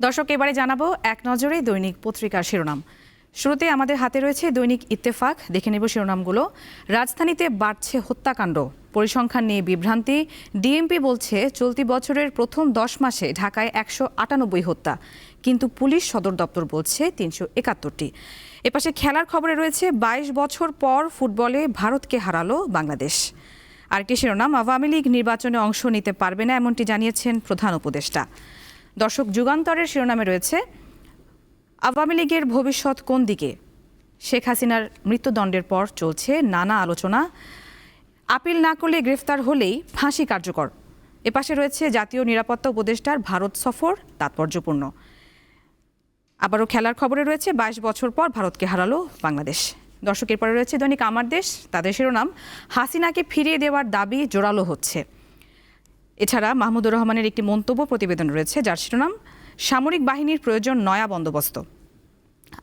দর্শক, এবারে জানাব এক নজরে দৈনিক পত্রিকার শিরোনাম। শুরুতে আমাদের হাতে রয়েছে দৈনিক ইত্তেফাক। দেখে নেব শিরোনামগুলো। রাজধানীতে বাড়ছে হত্যাকাণ্ড। পরিসংখ্যান নিয়ে বিভ্রান্তি। ডিএমপি বলছে, চলতি বছরের প্রথম দশ মাসে ঢাকায় একশো আটানব্বই হত্যা। কিন্তু পুলিশ সদর দপ্তর বলছে, তিনশো একাত্তরটি। এপাশে খেলার খবরে রয়েছে, বাইশ বছর পর ফুটবলে ভারতকে হারালো বাংলাদেশ। আরেকটি শিরোনাম, আওয়ামী লীগ নির্বাচনে অংশ নিতে পারবে না, এমনটি জানিয়েছেন প্রধান উপদেষ্টা। দর্শক যুগান্তরের শিরোনামে রয়েছে, আওয়ামী লীগের ভবিষ্যৎ কোন দিকে? শেখ হাসিনার মৃত্যুদণ্ডের পর চলছে নানা আলোচনা। আপিল না করলে গ্রেফতার হলেই ফাঁসি কার্যকর। এপাশে রয়েছে জাতীয় নিরাপত্তা উপদেষ্টার ভারত সফর, তাৎপর্যপূর্ণ। আবারও খেলার খবরে রয়েছে, বাইশ বছর পর ভারতকে হারালো বাংলাদেশ। দর্শকের পরে রয়েছে দৈনিক আমার দেশ, তাদের শিরোনাম, হাসিনাকে ফিরিয়ে দেওয়ার দাবি জোরালো হচ্ছে। এছাড়া মাহমুদুর রহমানের একটি মন্তব্য প্রতিবেদন রয়েছে, যার শিরোনাম, সামরিক বাহিনীর প্রয়োজন নয়া বন্দোবস্ত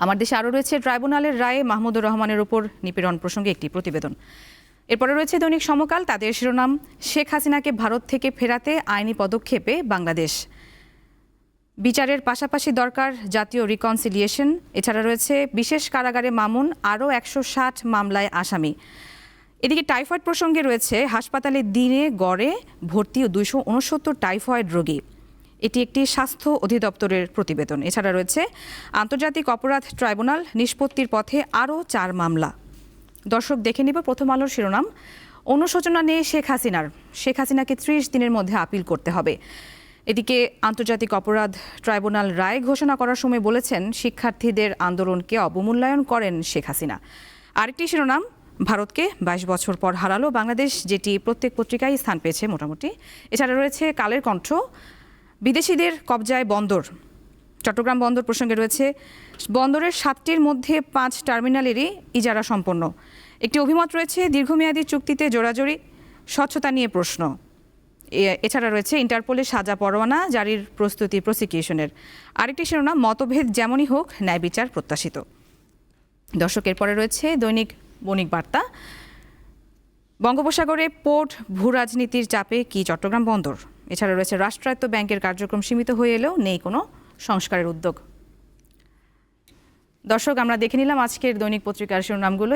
আমার দেশে আরও রয়েছে, ট্রাইব্যুনালের রায়ে মাহমুদুর রহমানের উপর নিপীড়ন প্রসঙ্গে একটি প্রতিবেদন। এরপরে রয়েছে, দৈনিক সমকাল তাদের শিরোনাম, শেখ হাসিনাকে ভারত থেকে ফেরাতে আইনি পদক্ষেপে বাংলাদেশ বিচারের পাশাপাশি দরকার জাতীয় রিকনসিলিয়েশন এছাড়া রয়েছে, বিশেষ কারাগারে মামুন, আরও একশো ষাট মামলায় আসামি এদিকে টাইফয়েড প্রসঙ্গে রয়েছে, হাসপাতালে দিনে গড়ে ভর্তি দুইশো উনসত্তর টাইফয়েড রোগী। এটি একটি স্বাস্থ্য অধিদপ্তরের প্রতিবেদন। এছাড়া রয়েছে, আন্তর্জাতিক অপরাধ ট্রাইব্যুনাল নিষ্পত্তির পথে আরও চার মামলা। দর্শক দেখে নিব প্রথম আলোর শিরোনাম। অনুশোচনা নেই শেখ হাসিনার। শেখ হাসিনাকে ত্রিশ দিনের মধ্যে আপিল করতে হবে। এদিকে আন্তর্জাতিক অপরাধ ট্রাইব্যুনাল রায় ঘোষণা করার সময় বলেছেন, শিক্ষার্থীদের আন্দোলনকে অবমূল্যায়ন করেন শেখ হাসিনা। আরেকটি শিরোনাম ভারতকে বাইশ বছর পর হারালো বাংলাদেশ, যেটি প্রত্যেক পত্রিকায় স্থান পেয়েছে মোটামুটি। এছাড়া রয়েছে কালের কণ্ঠ। বিদেশিদের কবজায় বন্দর। চট্টগ্রাম বন্দর প্রসঙ্গে রয়েছে, বন্দরের সাতটির মধ্যে পাঁচ টার্মিনালেরই ইজারা সম্পন্ন। একটি অভিমত রয়েছে, দীর্ঘমেয়াদী চুক্তিতে জোরাজোরি, স্বচ্ছতা নিয়ে প্রশ্ন। এছাড়া রয়েছে, ইন্টারপোলের সাজা পরোয়ানা, জারির প্রস্তুতি প্রসিকিউশনের। আরেকটি শিরোনাম, মতভেদ যেমনই হোক ন্যায় বিচার প্রত্যাশিত। দর্শকের পরে রয়েছে দৈনিক বণিক বার্তা। বঙ্গোপসাগরে পোর্ট ভূ রাজনীতির চাপে কি চট্টগ্রাম বন্দর? এছাড়া রয়েছে রাষ্ট্রায়ত্ত ব্যাংকের কার্যক্রম সীমিত হয়ে এলেও নেই কোনো সংস্কারের উদ্যোগ। দর্শক, আমরা দেখে নিলাম আজকের দৈনিক পত্রিকার শিরোনামগুলো।